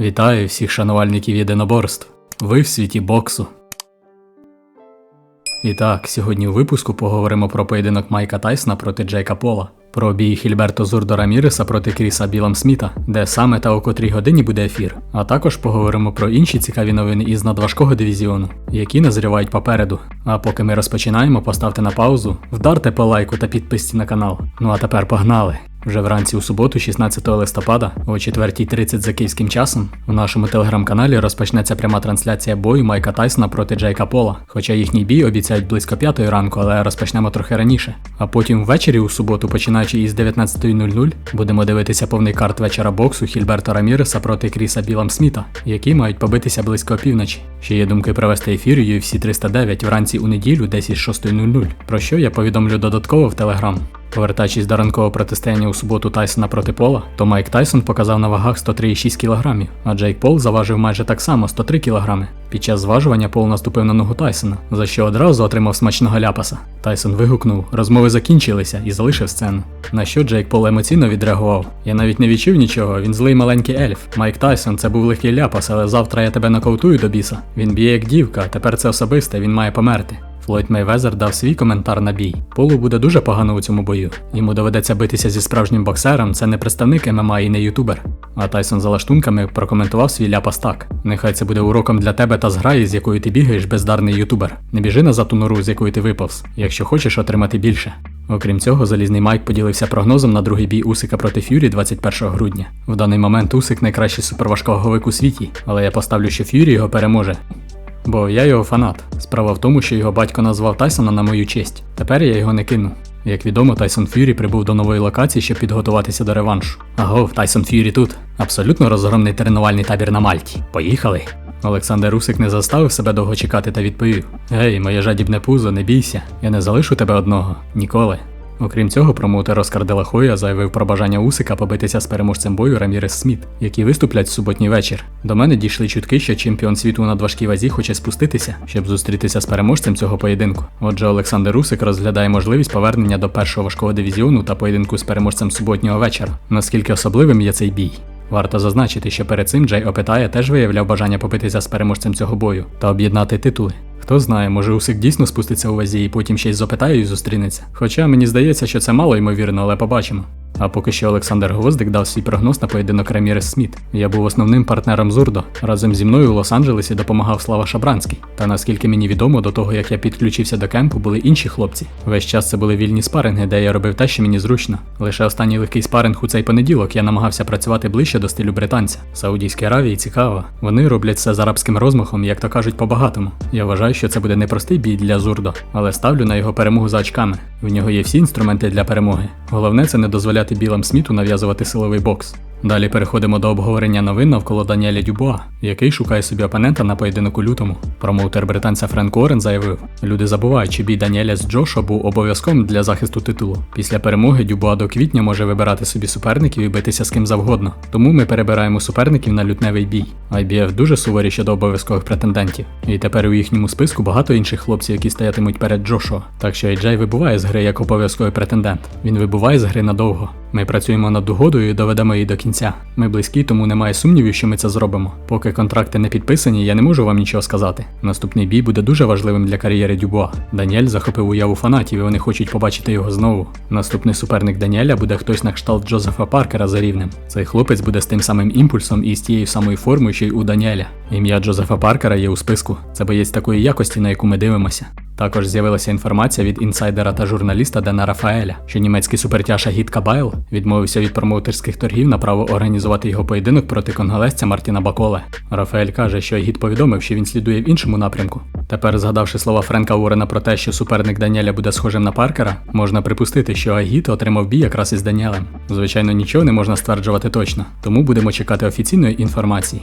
Вітаю всіх шанувальників єдиноборств. Ви в світі боксу. І так, сьогодні у випуску поговоримо про поєдинок Майка Тайсона проти Джейка Пола, про бій Хільберто Зурдо Раміреса проти Кріса Білам Сміта, де саме та о котрій годині буде ефір. А також поговоримо про інші цікаві новини із надважкого дивізіону, які назрівають попереду. А поки ми розпочинаємо, поставте на паузу, вдарте по лайку та підписці на канал. Ну а тепер погнали! Вже вранці у суботу, 16 листопада, о 4.30 за київським часом, у нашому телеграм-каналі розпочнеться пряма трансляція бою Майка Тайсона проти Джейка Пола. Хоча їхній бій обіцяють близько 5 ранку, але розпочнемо трохи раніше. А потім ввечері у суботу, починаючи із 19.00, будемо дивитися повний карт вечора боксу Хільберта Раміреса проти Кріса Білам Сміта, які мають побитися близько опівночі. Ще є думки провести ефір UFC 309 вранці у неділю, десь із 6.00, про що я повідомлю додатково в телеграм. Повертаючись до ранкового протистояння у суботу Тайсона проти Пола, то Майк Тайсон показав на вагах 103,6 кг, а Джейк Пол заважив майже так само 103 кг. Під час зважування Пол наступив на ногу Тайсона, за що одразу отримав смачного ляпаса. Тайсон вигукнув, розмови закінчилися і залишив сцену. На що Джейк Пол емоційно відреагував. Я навіть не відчув нічого, він злий маленький ельф. Майк Тайсон, це був легкий ляпас, але завтра я тебе нокаутую до біса. Він б'є як дівка, тепер це особисте, він має померти. Флойд Мейвезер дав свій коментар на бій. Полу буде дуже погано у цьому бою. Йому доведеться битися зі справжнім боксером, це не представник ММА і не ютубер. А Тайсон за лаштунками прокоментував свій ляпас так. Нехай це буде уроком для тебе та зграї, з якою ти бігаєш, бездарний ютубер. Не біжи назад у нору, з якої ти виповз, якщо хочеш отримати більше. Окрім цього, залізний Майк поділився прогнозом на другий бій Усика проти Ф'юрі 21 грудня. В даний момент Усик найкращий суперважковаговик у світі, але я поставлю, що Ф'юрі його переможе. Бо я його фанат. Справа в тому, що його батько назвав Тайсона на мою честь. Тепер я його не кину. Як відомо, Тайсон Ф'юрі прибув до нової локації, щоб підготуватися до реваншу. Агов, Тайсон Ф'юрі тут. Абсолютно розгромний тренувальний табір на Мальті. Поїхали. Олександр Русик не заставив себе довго чекати та відповів: Гей, моє жадібне пузо, не бійся, я не залишу тебе одного. Ніколи. Окрім цього, промоутер Оскар Делахоя заявив про бажання Усика побитися з переможцем бою Рамірес Сміт, які виступлять в суботній вечір. До мене дійшли чутки, що чемпіон світу на надважкій вазі хоче спуститися, щоб зустрітися з переможцем цього поєдинку. Отже, Олександр Усик розглядає можливість повернення до першого важкого дивізіону та поєдинку з переможцем суботнього вечора. Наскільки особливим є цей бій? Варто зазначити, що перед цим Джей Опитає теж виявляв бажання побитися з переможцем цього бою та об'єднати титули. Хто знає, може Усик дійсно спуститься у вазі і потім ще й запитає і зустрінеться. Хоча мені здається, що це мало ймовірно, але побачимо. А поки що Олександр Гвоздик дав свій прогноз на поєдинок Ремірес Сміт. Я був основним партнером Зурдо. Разом зі мною у Лос-Анджелесі допомагав Слава Шабранський. Та наскільки мені відомо, до того як я підключився до кемпу, були інші хлопці. Весь час це були вільні спаринги, де я робив те, що мені зручно. Лише останній легкий спаринг у цей понеділок я намагався працювати ближче до стилю британця. Саудівській Аравії цікаво. Вони роблять це з арабським розмахом, як то кажуть, по-багатому. Я вважаю, що це буде непростий бій для Зурдо, але ставлю на його перемогу за очками. В нього є всі інструменти для перемоги. Головне це не дозволяти білам сміту нав'язувати силовий бокс. Далі переходимо до обговорення новин навколо Даніеля Дюбуа, який шукає собі опонента на поєдинок у лютому. Промоутер британця Френк Уоррен заявив: люди забувають, що бій Даніеля з Джошо був обов'язковим для захисту титулу. Після перемоги Дюбуа до квітня може вибирати собі суперників і битися з ким завгодно. Тому ми перебираємо суперників на лютневий бій. IBF дуже суворі щодо обов'язкових претендентів. І тепер у їхньому списку багато інших хлопців, які стоятимуть перед Джошо. Так що AJ вибуває з гри як обов'язковий претендент. Він вибуває з гри надовго. Ми працюємо над угодою і доведемо її до кінця. Ми близькі, тому немає сумнівів, що ми це зробимо. Поки контракти не підписані, я не можу вам нічого сказати. Наступний бій буде дуже важливим для кар'єри Дюбуа. Даніель захопив уяву фанатів, і вони хочуть побачити його знову. Наступний суперник Даніеля буде хтось на кшталт Джозефа Паркера за рівнем. Цей хлопець буде з тим самим імпульсом і з тією самою формою, що й у Даніеля. Ім'я Джозефа Паркера є у списку. Це боєць такої якості, на яку ми дивимося. Також з'явилася інформація від інсайдера та журналіста Дена Рафаеля, що німецький супертяж Агіт Кабайл відмовився від промоутерських торгів на право організувати його поєдинок проти конголезця Мартіна Баколе. Рафаель каже, що Агіт повідомив, що він слідує в іншому напрямку. Тепер, згадавши слова Френка Уоррена про те, що суперник Даніеля буде схожим на Паркера, можна припустити, що Агіт отримав бій якраз із Даніелем. Звичайно, нічого не можна стверджувати точно, тому будемо чекати офіційної інформації.